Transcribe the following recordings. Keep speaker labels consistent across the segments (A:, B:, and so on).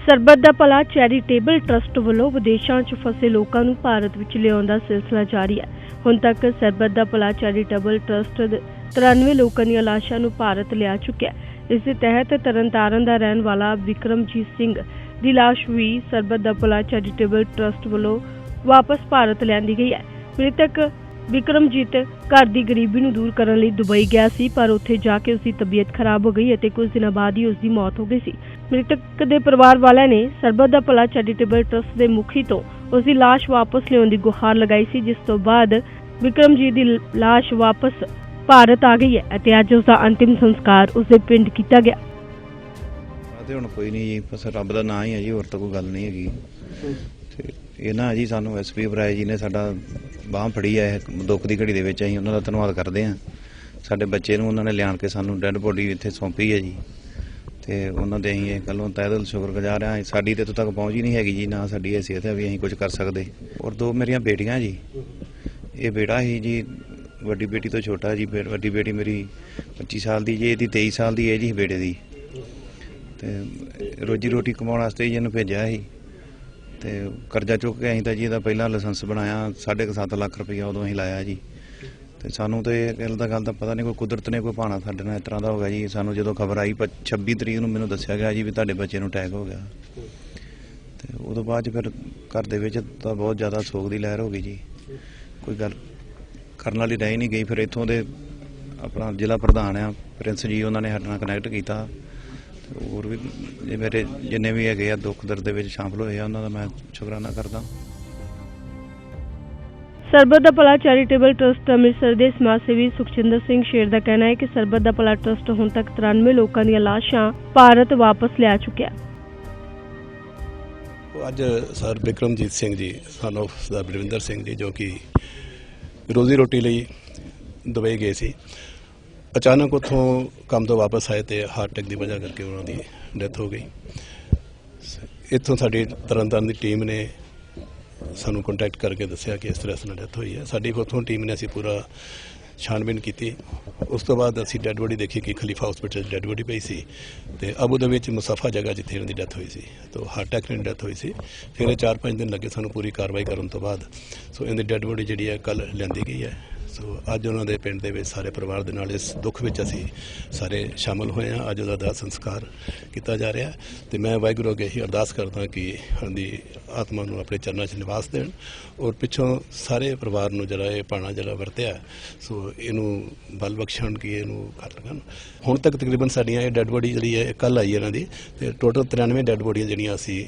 A: ਸਰਬੱਤ ਦਾ ਭਲਾ charitable trust ਵੱਲੋਂ ਵਿਦੇਸ਼ਾਂ 'ਚ ਫਸੇ ਲੋਕਾਂ ਨੂੰ ਭਾਰਤ ਵਿੱਚ ਲਿਆਉਣ ਦਾ ਸਿਲਸਿਲਾ ਜਾਰੀ ਹੈ। ਹੁਣ ਤੱਕ ਸਰਬੱਤ ਦਾ ਭਲਾ ਚੈਰੀਟੇਬਲ ਟਰਸਟ ਦੇ 93 ਲੋਕਾਂ ਦੀਆਂ ਲਾਸ਼ਾਂ ਨੂੰ ਭਾਰਤ ਲਿਆ ਚੁੱਕਿਆ ਇਸ ਦੇ ਤਹਿਤ ਤਰਨਤਾਰਨ ਦਾ ਰਹਿਣ ਵਾਲਾ ਵਿਕਰਮਜੀਤ ਸਿੰਘ ਦੀ ਲਾਸ਼ ਵੀ ਸਰਬੱਤ ਦਾ ਭਲਾ ਚੈਰੀਟੇਬਲ ਟਰਸਟ ਵੱਲੋਂ ਵਾਪਸ ਭਾਰਤ ਲਿਆਂਦੀ ਗਈ ਹੈ। ਮ੍ਰਿਤਕ ਵਿਕਰਮਜੀਤ ਘਰ ਦੀ ਗਰੀਬੀ ਨੂੰ ਦੂਰ ਕਰਨ ਲਈ ਦੁਬਈ ਗਿਆ ਸੀ, ਪਰ ਉੱਥੇ ਜਾ ਕੇ ਉਸ ਦੀ ਤਬੀਅਤ ਖਰਾਬ ਹੋ ਗਈ ਅਤੇ ਕੁਝ ਦਿਨਾਂ ਬਾਅਦ ਹੀ ਉਸ ਦੀ ਮੌਤ ਹੋ ਗਈ ਸੀ। ਮ੍ਰਿਤਕ ਦੇ ਪਰਿਵਾਰ ਵਾਲਿਆਂ ਨੇ ਸਰਬੱਤ ਦਾ ਭਲਾ ਚੈਰੀਟੇਬਲ ਟਰਸਟ ਦੇ ਮੁਖੀ ਤੋਂ ਉਸ ਦੀ ਲਾਸ਼ ਵਾਪਸ ਲਿਆਉਣ ਦੀ ਗੁਹਾਰ ਲਗਾਈ ਸੀ, ਜਿਸ ਤੋਂ ਬਾਅਦ ਵਿਕਰਮਜੀਤ ਦੀ ਲਾਸ਼ ਵਾਪਸ ਭਾਰਤ ਆ ਗਈ ਹੈ ਅਤੇ ਅੱਜ ਉਸ ਦਾ ਅੰਤਿਮ ਸੰਸਕਾਰ ਉਸ ਦੇ ਪਿੰਡ ਕੀਤਾ ਗਿਆ।
B: ਆ ਤੇ ਹੁਣ ਕੋਈ ਨਹੀਂ ਜੀ, ਬਸ ਰੱਬ ਦਾ ਨਾਂ ਹੀ ਹੈ ਜੀ, ਹੋਰ ਤਾਂ ਕੋਈ ਗੱਲ ਨਹੀਂ ਹੈਗੀ। ਤੇ ਇਹ ਨਾ ਜੀ, ਸਾਨੂੰ ਐਸਪੀ ਬਰਾਏ ਜੀ ਨੇ ਸਾਡਾ ਬਾਹ ਫੜੀ ਹੈ ਦੁੱਖ ਦੀ ਘੜੀ ਦੇ ਵਿੱਚ ਅਸੀਂ ਉਹਨਾਂ ਦਾ ਧੰਨਵਾਦ ਕਰਦੇ ਹਾਂ। ਸਾਡੇ ਬੱਚੇ ਨੂੰ ਉਹਨਾਂ ਨੇ ਲਿਆਣ ਕੇ ਸਾਨੂੰ ਡੈੱਡ ਬੋਡੀ ਇੱਥੇ ਸੌਂਪੀ ਹੈ ਜੀ। ਤੇ ਉਹਨਾਂ ਦੇ ਅਸੀਂ ਇਹ ਗੱਲੋਂ ਤਹਿ ਦਿਲ ਸ਼ੁਕਰਗੁਜ਼ਾਰ ਹਾਂ। ਸਾਡੀ ਤੇ ਇੱਥੋਂ ਤੱਕ ਪਹੁੰਚ ਹੀ ਨਹੀਂ ਹੈਗੀ ਜੀ, ਨਾ ਸਾਡੀ ਹੈਸੀਅਤ ਹੈ ਵੀ ਅਸੀਂ ਕੁਝ ਕਰ ਸਕਦੇ। ਔਰ ਦੋ ਮੇਰੀਆਂ ਬੇਟੀਆਂ ਜੀ। ਇਹ ਬੇਟਾ ਹੀ ਜੀ, ਵੱਡੀ ਬੇਟੀ ਤੋਂ ਛੋਟਾ ਜੀ ਬੇ- ਵੱਡੀ ਬੇਟੀ ਮੇਰੀ 25 ਸਾਲ ਦੀ ਜੀ, ਇਹਦੀ 23 ਸਾਲ ਦੀ ਹੈ ਜੀ ਬੇਟੇ ਦੀ। ਤੇ ਰੋਜੀ ਰੋਟੀ ਕਮਾਉਣ ਵਾਸਤੇ ਜੀ ਇਹਨੂੰ ਭੇਜਿਆ ਸੀ। ਤੇ ਕਰਜ਼ਾ ਚੁੱਕ ਕੇ ਅਸੀਂ ਤਾਂ ਜੀ ਇਹਦਾ ਪਹਿਲਾਂ ਲਾਇਸੈਂਸ ਬਣਾਇਆ 7.5 ਲੱਖ ਰੁਪਈਆ ਉਦੋਂ ਅਸੀਂ ਲਾਇਆ ਜੀ। ਤੇ ਸਾਨੂੰ ਤੇ ਇਹ ਗੱਲ ਦਾ ਗੱਲ ਦਾ ਪਤਾ ਨਹੀਂ, ਕੋਈ ਕੁਦਰਤ ਨੇ ਕੋਈ ਭਾਣਾ ਸਾਡੇ ਨਾਲ ਇਸ ਤਰ੍ਹਾਂ ਦਾ ਹੋ ਗਿਆ ਜੀ। ਸਾਨੂੰ ਜਦੋਂ ਖਬਰ ਆਈ ਪ- 26 ਤਰੀਕ ਨੂੰ ਮੈਨੂੰ ਦੱਸਿਆ ਗਿਆ ਜੀ ਵੀ ਤੁਹਾਡੇ ਬੱਚੇ ਨੂੰ ਅਟੈਕ ਹੋ ਗਿਆ। ਤੇ ਉਦੋਂ ਬਾਅਦ 'ਚ ਫਿਰ ਘਰ ਦੇ ਵਿੱਚ ਤਾਂ ਬਹੁਤ ਜ਼ਿਆਦਾ ਸੋਗ ਦੀ ਲਹਿਰ ਹੋ ਗਈ ਜੀ। ਕੋਈ ਗੱਲ ਕਰਨ ਵਾਲੀ ਰਹਿ ਹੀ ਨਹੀਂ ਗਈ। ਫਿਰ ਇੱਥੋਂ ਦੇ ਆਪਣਾ ਜ਼ਿਲ੍ਹਾ ਪ੍ਰਧਾਨ ਆ, ਪ੍ਰਿੰਸ ਜੀ, ਉਹਨਾਂ ਨੇ ਸਾਡੇ ਨਾਲ ਕਨੈਕਟ ਕੀਤਾ। ਹੋਰ ਵੀ ਜੇ ਮੇਰੇ ਜਿੰਨੇ ਵੀ ਹੈਗੇ ਆ ਦੁੱਖ ਦਰਦ ਦੇ ਵਿੱਚ ਸ਼ਾਮਲ ਹੋਏ ਆ ਉਹਨਾਂ ਦਾ ਮੈਂ ਸ਼ੁਕਰਾਨਾ ਕਰਦਾ।
A: ਸਰਬੱਤ ਦਾ ਭਲਾ ਚੈਰੀਟੇਬਲ ਟਰਸਟ ਅੰਮ੍ਰਿਤਸਰ ਦੇ ਸਮਾਜ ਸੇਵੀ ਸੁਖਚਿੰਦਰ ਸਿੰਘ ਸ਼ੇਰ ਦਾ ਕਹਿਣਾ ਹੈ ਕਿ ਸਰਬੱਤ ਦਾ ਭਲਾ ਟਰਸਟ ਹੁਣ ਤੱਕ 93 ਲੋਕਾਂ ਦੀਆਂ ਲਾਸ਼ਾਂ ਭਾਰਤ ਵਾਪਸ ਲਿਆ ਚੁੱਕਿਆ
C: ਅੱਜ sir Bikramjit Singh ji son of sir Balwinder Singh ji ਜੋ ਕਿ ਰੋਜ਼ੀ ਰੋਟੀ ਲਈ ਦੁਬਈ ਗਏ ਸੀ। ਅਚਾਨਕ ਉੱਥੋਂ ਕੰਮ ਤੋਂ ਵਾਪਸ ਆਏ ਤੇ ਹਾਰਟ ਅਟੈਕ ਦੀ ਵਜ੍ਹਾ ਕਰਕੇ ਉਹਨਾਂ ਦੀ ਡੈਥ ਹੋ ਗਈ। ਇੱਥੋਂ ਸਾਡੀ ਤਰਨਤਾਰਨ ਦੀ ਟੀਮ ਨੇ ਸਾਨੂੰ ਕੰਟੈਕਟ ਕਰਕੇ ਦੱਸਿਆ ਕਿ ਇਸ ਤਰ੍ਹਾਂ ਇਸ ਨਾਲ ਡੈਥ ਹੋਈ ਹੈ। ਸਾਡੀ ਉੱਥੋਂ ਟੀਮ ਨੇ ਅਸੀਂ ਪੂਰਾ ਛਾਣਬੀਨ ਕੀਤੀ। ਉਸ ਤੋਂ ਬਾਅਦ ਅਸੀਂ ਡੈੱਡ ਬੋਡੀ ਦੇਖੀ ਕਿ ਖਲੀਫਾ ਹਸਪੀਟਲ ਡੈੱਡ ਬੋਡੀ ਪਈ ਸੀ ਤੇ ਅਬੂ ਦੇ ਵਿੱਚ ਮੁਸਾਫਾ ਜਗ੍ਹਾ ਜਿੱਥੇ ਇਹਨਾਂ ਦੀ ਡੈਥ ਹੋਈ ਸੀ। ਤੋਂ ਹਾਰਟ ਅਟੈਕ ਨਾਲ ਡੈਥ ਹੋਈ ਸੀ। ਫਿਰ ਇਹ 4-5 ਦਿਨ ਲੱਗੇ ਸਾਨੂੰ ਪੂਰੀ ਕਾਰਵਾਈ ਕਰਨ ਤੋਂ ਬਾਅਦ। ਸੋ ਇਹਦੀ ਡੈੱਡ ਬੋਡੀ ਜਿਹੜੀ ਹੈ ਕੱਲ ਲੈਂਦੀ ਗਈ ਹੈ। ਸੋ ਅੱਜ ਉਹਨਾਂ ਦੇ ਪਿੰਡ ਦੇ ਵਿੱਚ ਸਾਰੇ ਪਰਿਵਾਰ ਦੇ ਨਾਲ ਇਸ ਦੁੱਖ ਵਿੱਚ ਅਸੀਂ ਸਾਰੇ ਸ਼ਾਮਲ ਹੋਏ ਹਾਂ। ਅੱਜ ਉਹਦਾ ਦਾਹ ਸੰਸਕਾਰ ਕੀਤਾ ਜਾ ਰਿਹਾ ਹੈ ਤੇ ਮੈਂ ਵਾਹਿਗੁਰੂ ਅੱਗੇ ਹੀ ਅਰਦਾਸ ਕਰਦਾ ਕਿ ਉਹਦੀ ਆਤਮਾ ਨੂੰ ਆਪਣੇ ਚਰਨਾਂ 'ਚ ਨਿਵਾਸ ਦੇਣ ਔਰ ਪਿੱਛੋਂ ਸਾਰੇ ਪਰਿਵਾਰ ਨੂੰ ਜਿਹੜਾ ਇਹ ਪਾਣਾ ਜਿਹੜਾ ਵਰਤਿਆ, ਸੋ ਇਹਨੂੰ ਬਲ ਬਖਸ਼ਣ ਕਿ ਇਹਨੂੰ ਕਰ ਲਗਣ ਹੁਣ ਤੱਕ ਤਕਰੀਬਨ ਸਾਡੀਆਂ ਇਹ ਡੈੱਡ ਬੋਡੀ ਜਿਹੜੀ ਹੈ ਕੱਲ ਆਈ ਇਹਨਾਂ ਦੀ ਤੇ ਟੋਟਲ 93 ਡੈੱਡ ਬੋਡੀਆਂ ਜਿਹੜੀਆਂ ਅਸੀਂ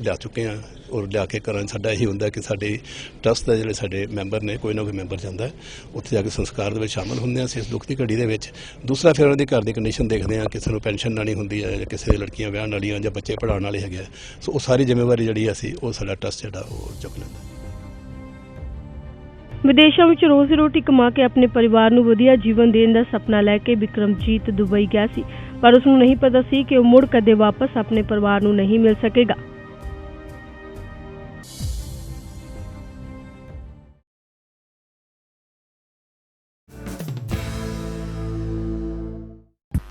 C: ਲਿਆ ਚੁੱਕੇ ਹਾਂ ਔਰ ਲਿਆ ਕੇ ਕਰਨ ਸਾਡਾ ਇਹੀ ਹੁੰਦਾ ਕਿ ਸਾਡੇ ਟਰਸਟ ਦੇ ਜਿਹੜੇ ਸਾਡੇ ਮੈਂਬਰ ਨੇ, ਕੋਈ ਨਾ ਕੋਈ ਮੈਂਬਰ ਜਾਂਦਾ ਉੱਥੇ ਜਾ ਕੇ ਸੰਸਕਾਰ ਦੇ ਵਿੱਚ ਸ਼ਾਮਲ ਹੁੰਦੇ ਹਾਂ ਇਸ ਦੁੱਖ ਦੀ ਘੜੀ ਦੇ ਵਿੱਚ। ਦੂਸਰਾ ਫਿਰ ਉਹਨਾਂ ਦੀ ਘਰ ਦੀ ਕੰਡੀਸ਼ਨ ਦੇਖਦੇ ਹਾਂ ਕਿਸੇ ਨੂੰ ਪੈਨਸ਼ਨ ਲੈਣੀ ਹੁੰਦੀ ਹੈ ਜਾਂ ਕਿਸੇ ਦੀ ਲੜਕੀਆਂ ਵਿਆਹਣ ਵਾਲੀਆਂ ਜਾਂ ਬੱਚੇ ਪੜਾਉਣ ਵਾਲੇ ਹੈਗੇ ਸੋ ਉਹ ਸਾਰੀ ਜ਼ਿੰਮੇਵਾਰੀ ਜਿਹੜੀ ਅਸੀਂ, ਉਹ ਸਾਡਾ ਟਰਸਟ ਜਿਹੜਾ, ਉਹ ਚੁੱਕ ਲੈਂਦਾ
A: ਵਿਦੇਸ਼ਾਂ ਵਿੱਚ ਰੋਜ਼ੀ ਰੋਟੀ ਕਮਾ ਕੇ ਆਪਣੇ ਪਰਿਵਾਰ ਨੂੰ ਵਧੀਆ ਜੀਵਨ ਦੇਣ ਦਾ ਸੁਪਨਾ ਲੈ ਕੇ ਵਿਕਰਮਜੀਤ ਦੁਬਈ ਗਿਆ ਸੀ। ਪਰ ਉਸ ਨੂੰ ਨਹੀਂ ਪਤਾ ਸੀ ਕਿ ਉਹ ਮੁੜ ਕਦੇ ਵਾਪਸ ਆਪਣੇ ਪਰਿਵਾਰ ਨੂੰ ਨਹੀਂ ਮਿਲ ਸਕੇਗਾ।